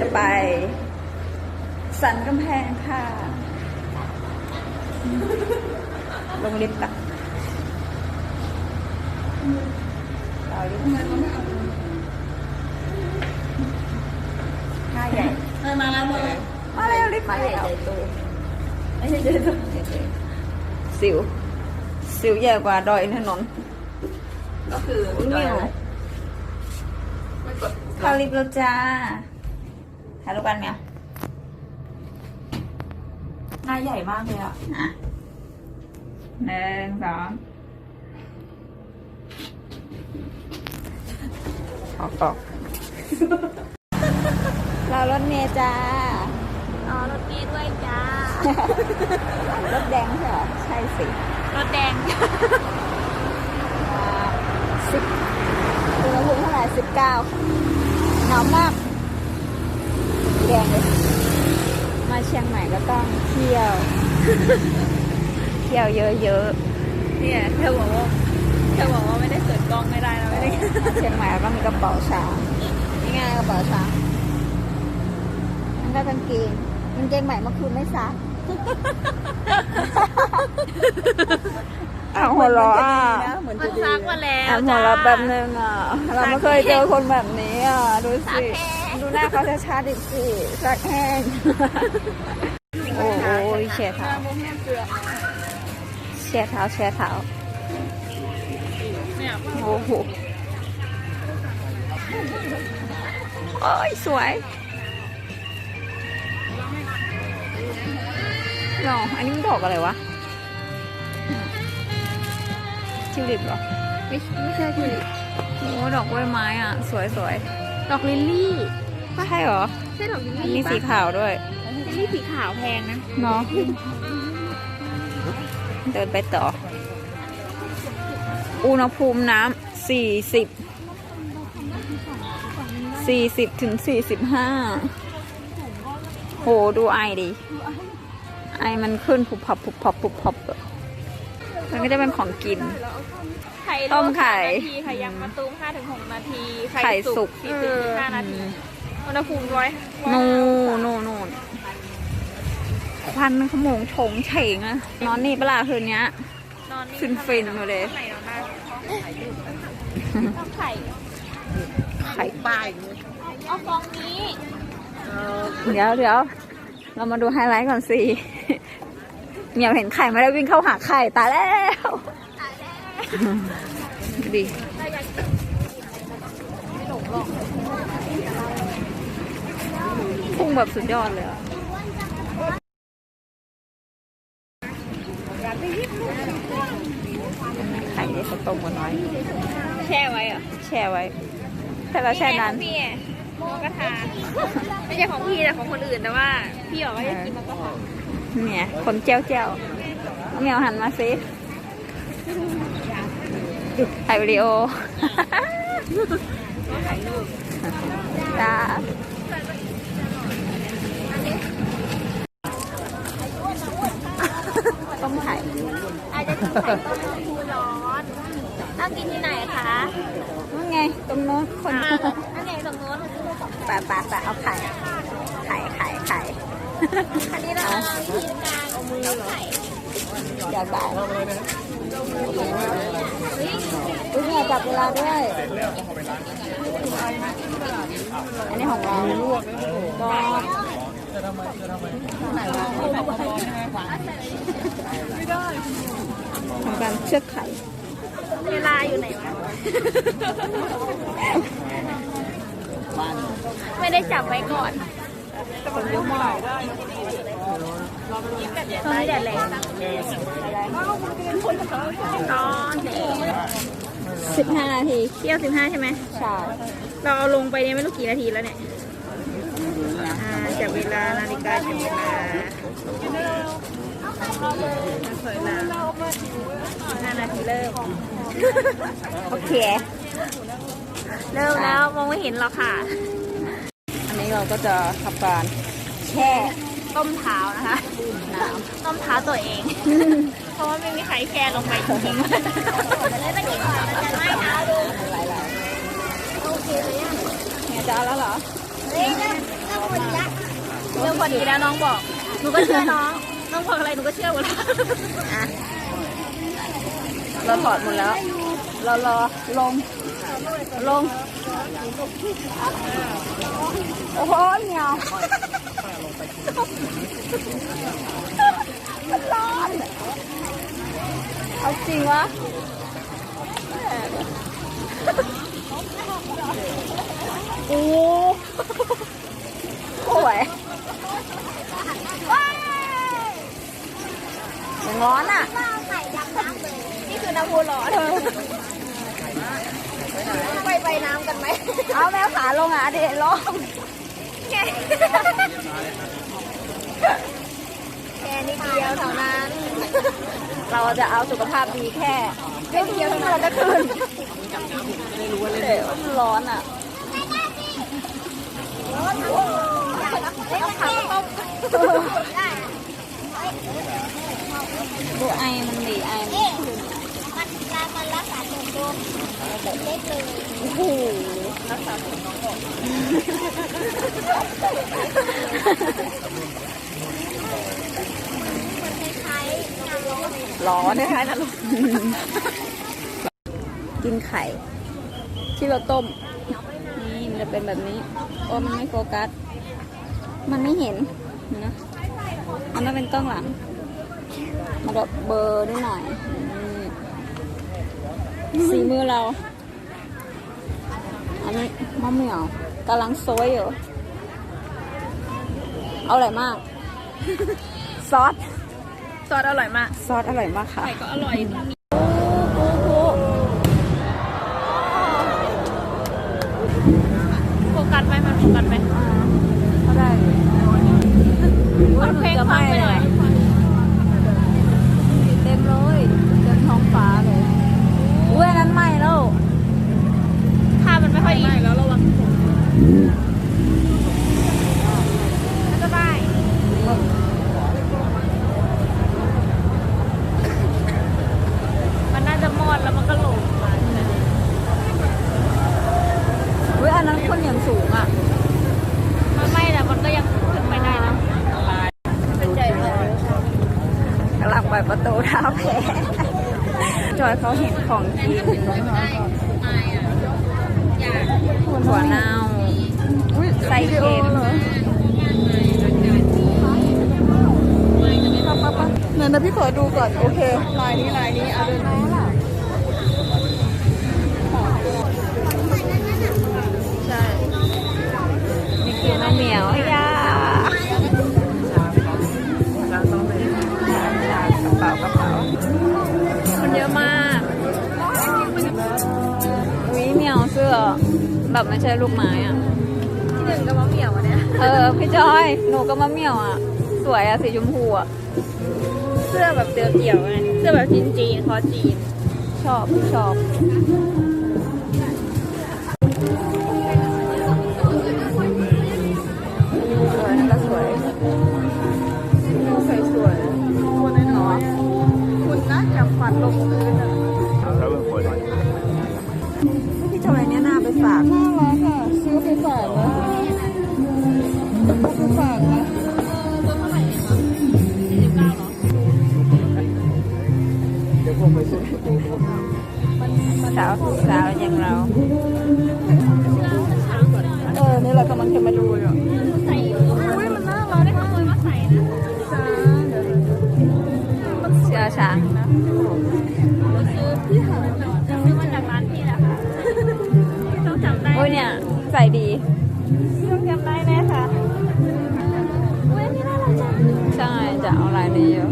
จะไป สันกำแพงค่ะ ลงลิฟต์กันต่อลิฟต์ท่าใหญ่เออมาแล้วมาแล้วมาแล้วลิฟต์มาแล้วไม่ใช่เจอตัวสิว สิวใหญ่กว่าดอยอินทนนท์ก็คือนิวไม่กดเข้าลิฟต์แล้วจ้า ถ่ายรูปกันเนี่ยหน้าใหญ่มากเลยอะอะหนึ่งสองออกออกเรารถเมย์จ้า อ๋อ รถเมล์ด้วยจ้า รถแดงใช่เหรอใช่สิ รถแดงสิบอุณหภูมิเท่าไหร่สิบเก้าหนาวมาก แดงเลย มาเชียงใหม่ก็ต้องเที่ยว เที่ยวเยอะเนี่ยเธอบอกว่าเธอบอกว่าไม่ได้เปิดกล้องไม่ได้นะไม่ได้ๆมาเชียงใหม่ก็ต้องมีกระเป๋าช้างนี่ไงกระเป๋าช้างนั่นก็กางเกงกางเกงใหม่เมื่อคืนไม่ซักอ้าวหัวเราะอะเหมือนมัจะนดีซักมาแล้วอะหัวเราะแป๊บนึงอะ เราไม่เคยเจอคนแบบนี้อะ ดูสิ ดูหน้าเขาจะชาดิบสิสักแห้ง โอ้โหเชียร์เท้าเชียร์เท้าเชียร์เท้าเนี่ยโอ้โหโอ้ยสวยเนาะอันนี้มันดอกอะไรวะทิวลิปเหรอ ไม่ไม่ใช่คือโอ้ดอกกล้วยไม้อะ สวยสวย ดอกลิลลี่ ใช่เหรอใช่ดอกลิลอันลี่นี้สีปะขาวด้วยลิลลี่สีขาวแพงนะเนาะเดินไปต่อ อุณหภูมิน้ำสี่สิบสี่สิบถึงสี่สิบห้าโหดูไอดิไอมันขึ้นผุบพับผุบพับผุบพับอะมันก็จะเป็นของกินไข่ต้มไข่นาทีไข่ยังมะตูม5ถึง6นาที ไข่สุก40ถึง5นาที อุณหภูมิร้อยนู่นนู่นนู่นควันขโมงโฉงเฉงอะนอนนี่เปะล่าคืนเนี้ย นอนนี่ฟินๆมาเลยไหนนอนได้ต้องไข่ไข่ป้ายเอาฟองนี้เดี๋ยวเดี๋ยวเรามาดูไฮไลท์ก่อนสิเหมียวเห็นไข่ไม่ได้วิ่งเข้าหาไข่ตายแล้วดีพุ่ง แบบสุดยอดเลยอะไข่ที่เขาต้มกันไว้แช่ไว้เหรอแช่ไว้ แต่เราแช่นั้นพี่ไงหมูกระทะไม่ใช่ของพี่แต่ของคนอื่นแต่ว่า พี่บอกว่าจะกินหมูกระทะเนี่ย คนเจ้าเจ้าเหมียวหันมาสิถ่ายวิดีโอจ้าต้มไข่ อาจจะกิน ไข่ต้มน้ำพูร้อนต้องกินที่ไหนคะนั่นไงตรงโน้นคนอ่าอันไหนตรงโน้นปะปะปะเอาไข่ ไข่ไข่ไข่อันนี้เราทีมกลางเอามือไข่อยากได้อุ้ยเนี่ยจับเวลาด้วย อันนี้ของเราลวกก็ทำไมจะทำไมไม่ได้ การเชือกไข่เวลาอยู่ไหนวะ ไม่ได้จับไว้ก่อนคนเยอะมากตอนนี้แดดแรงร้อนแดดสิบห้านาทีเที่ยวสิบห้าใช่ไหมใช่เราเอาลงไปเนี่ยไม่รู้กี่นาทีแล้วเนี่ยอ่า จับเวลานาฬิกาจับเวลาเผยลาห้านาทีเริ่ม โอเค เริ่มแล้วมองไม่เห็นหรอกค่ะ อันนี้เราก็จะทำการแช่ต้มเท้านะคะน้ต้มเท้าตัวเอง เพราะว่าไม่มีใครแคร์ลงไปจริงๆเลยตะกี้ก่อนมันจะไม่เท้าดูำหลายๆเนี่ยจะเอาแล้วเหรอ เฮ้ยแล้วแล้วคุอดีแล้วน้องบอก หนูก็เชื่อน้อง น้องบอกอะไรหนูก็เชื่อหมดแล้วอะเราถอดหมดแล้ว เรารอลง ลง โอ้โหเหนียวมันร้อนเอาจริงวะโอ้ โหยมันร้อนอะนี่คือน้ำพุร้อนไปไปน้ำกันไหม เอาแมวขาลงอะเด็ดลงแค่นิดเดียวเท่านั้น เราจะเอาสุขภาพดีแค่แค่เดียวเท่านั้นเราจะขึ้นเดี๋ยวมันร้อนอะ ต้องขับต้มดูไอมันดีไอมันขึ้นมันการมันรักษาตัวตัวเล็กเลยโอ้โหรักษาผมน้องบอกคล้ายๆน้ำร้อนร้อนนะคะนะลูกกินไข่ ที่เราต้ม นี่มันจะเป็นแบบนี้โอ้มันไม่โฟกัส มันไม่เห็นนะมันต้องเป็นกล้องหลังมันแบบเบลอร์นิดหน่อยนี่สีมือเรา อันนี้มะเหมี่ยวกำลังโซยอยู่เอาอร่อยมาก ซอส ซอสอร่อยมาก ซอสอร่อยมากค่ะไข่ก็อร่อยโฟกัสไหมมันโฟกัสไหม ก็ได้ มันเพลงฟังไปหน่อย เต็มเลยเต็มท้องฟ้าเลยอุ้ยอันนั้นไหม้แล้ว ถ้ามันไม่ค่อยดีแล้วระวังมันก็ได้ มันน่าจะมอดแล้วมันก็หลงมา อุ้ยอันนั้นคนอย่างสูงอะ มันไม่แต่มันก็ยังขึ้นไปได้นะเป็นใจเลย กำลังเปิดประตูท้าแพ้จอยเขาเห็นของกินถั่วเน่าใส่เค็มเดี๋ยนะพี่ขอดูก่อน โอเค ลายนี้ลายนี้เอาเดินมาล่ะใช่นี่คือน้ำเหมียว อแบบไม่ใช่ลูกไม้อะที่หนึ่งก็มะเหมี่ยวอันเนี้ยเออพี่จอยหนูก็มะเหมี่ยวอะ สวยอะสีชมพูอะเสื้อแบบเดี่ยวๆไงเสื้อแบบจีนจีนๆคอจีน ชอบชอบ สาวสาวอย่างเรา เออ นี่เรากำลังจะมาดูอยู่ใส่อยู่อุ้ยมันน่ารักได้ขโมยมาใส่นะเสื้อช้างซื้อมาจากร้านพี่แหละค่ะต้องจำได้โอ้ยเนี่ย ใส่ดีต้องจำได้แน่ค่ะอุ้ยนี่น่ารักจังใช่จะเอาลายนี้เยอะ